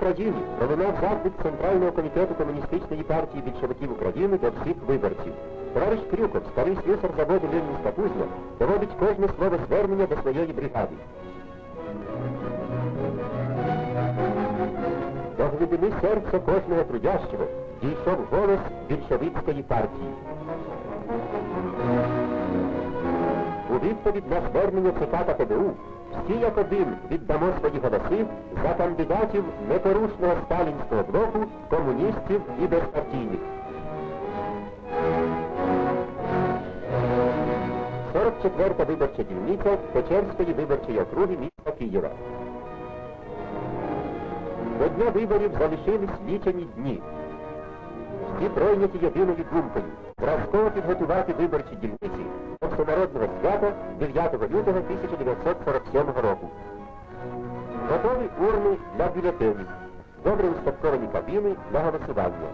Україні пролунав заклик Центрального комітету Комуністичної партії більшовиків України до всіх виборців. Товариш Крюков, старий слюсар заводу Ленінська кузня, доводить кожне слово звернення до своєї бригади. До глибини серця кожного трудящого дійшов голос більшовицької партії. У відповідь на звернення ЦК та ПДУ всі як один віддамо свої голоси за кандидатів непорушного сталінського блоку, комуністів і безпартійних. 44-та виборча дільниця Печерської виборчої округи міста Києва. До дня виборів залишились лічені дні. Всі пройняті єдиною думкою зразково підготувати виборчі дільниці до всенародного свята 9 лютого 1947 року. Готові урни для бюлетенів, добре устатковані кабіни для голосування.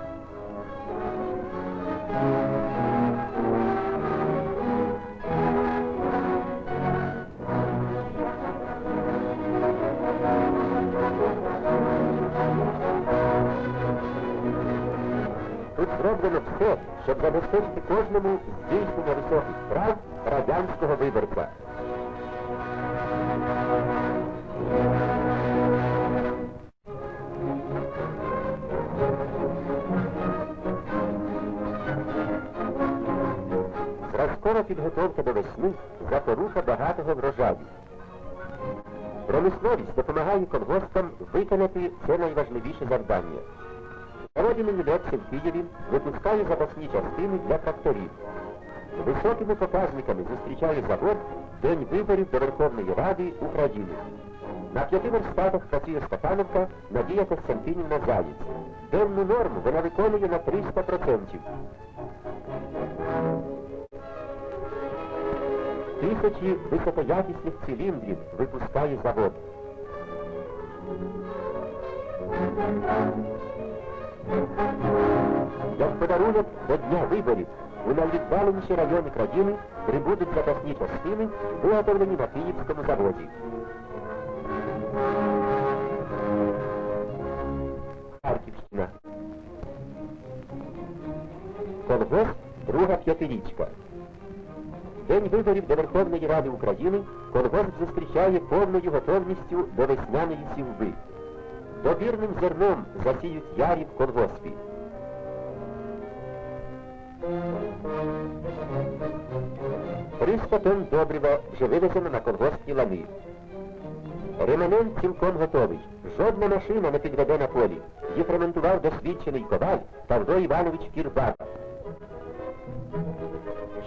Зроблено все, щоб забезпечити кожному здійснення високих прав радянського виборця. Зразкова підготовка до весни запорука багатого врожаю. Промисловість допомагає колгоспам виконати це найважливіше завдання. Заводі Ленілепси в Києві випускає запасні частини для тракторів. Високими показниками зустрічає завод День виборів до Верховної Ради України. На п'яти верстатах працює Стахановка Надія Костянтинівна Заєць. Денну норму вона виконує на 300%. Тисячі високоякісних циліндрів випускає завод. Подарунок до дня виборів у найвіддаленіші райони країни прибудуть запасні частини, виготовлені на Київському заводі. Харківщина. Колгосп друга п'ятирічка. День виборів до Верховної Ради України колгосп зустрічає повною готовністю до весняної сівби. Добірним зерном засіють ярі в колгоспі. Триста тонн добрива вже вивезено на колгоспні лани. Реманент цілком готовий. Жодна машина не підведе на полі. Їх ремонтував досвідчений коваль Павло Іванович Кірбак.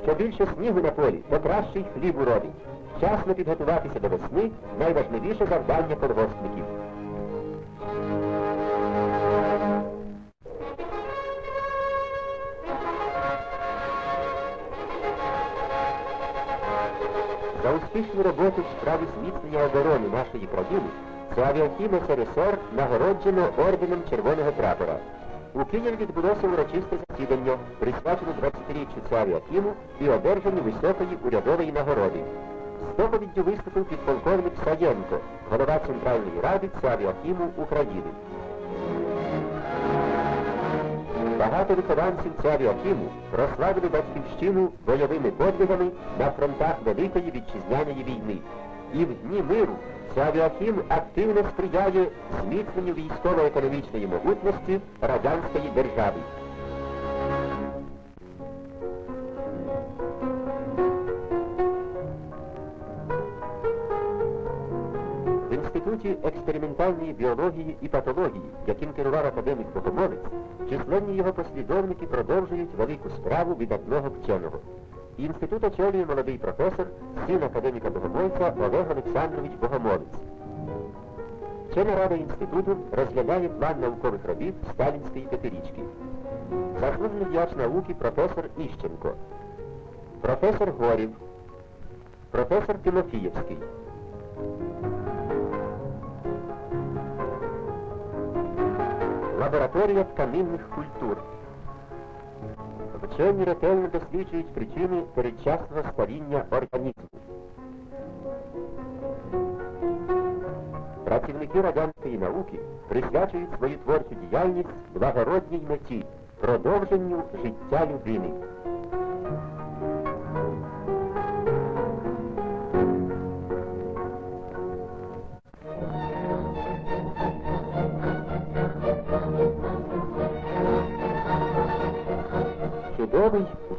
Що більше снігу на полі, то кращий хліб уродить. Вчасно підготуватися до весни найважливіше завдання колгоспників. За успішну роботу в справі зміцнення оборони нашої країни авіахім СРСР нагороджено орденом Червоного прапора. У Києві відбулося урочисте засідання, присвячене 20-річчю ця авіахіму і одержанню високої урядової нагороди. З доповіддю виступив підполковник Саєнко, голова Центральної ради Цавіахіму України. Багато вихованців Цавіахіму прославили батьківщину бойовими подвигами на фронтах Великої Вітчизняної війни. І в дні миру Цавіахім активно сприяє зміцненню військово-економічної могутності радянської держави. Інституті експериментальної біології і патології, яким керував академік Богомолець, численні його послідовники продовжують велику справу видатного вченого. Інститут очолює молодий професор, син академіка Богомольця Олег Олександрович Богомолець. Вчена рада інституту розглядає план наукових робіт Сталінської п'ятирічки. Заслужений діяч науки професор Іщенко, професор Горів, професор Тимофієвський. Лабораторія тканинних культур. Вчені ретельно досліджують причини передчасного старіння організму. працівники радянської науки присвячують свою творчу діяльність благородній меті продовженню життя людини.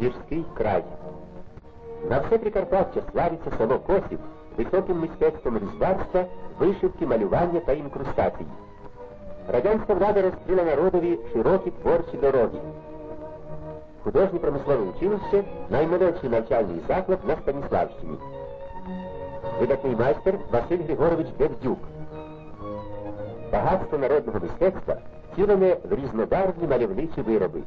Гірський край. На все Прикарпаття славиться село Косів високим мистецтвом різьбарства, вишивки, малювання та інкрустації. Радянська влада розкрила народові широкі творчі дороги. Художнє промислове училище наймолодший навчальний заклад на Станіславщині. Видатний майстер Василь Григорович Бердюк. Багатство народного мистецтва втілене в різнобарвні мальовничі вироби.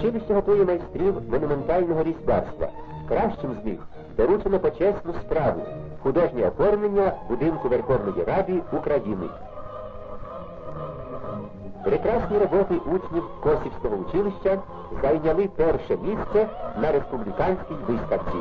Училище готує майстрів монументального різьбарства. Кращим з них доручено почесну справу художнє оформлення будинку Верховної Ради України. Прекрасні роботи учнів Косівського училища зайняли перше місце на республіканській виставці.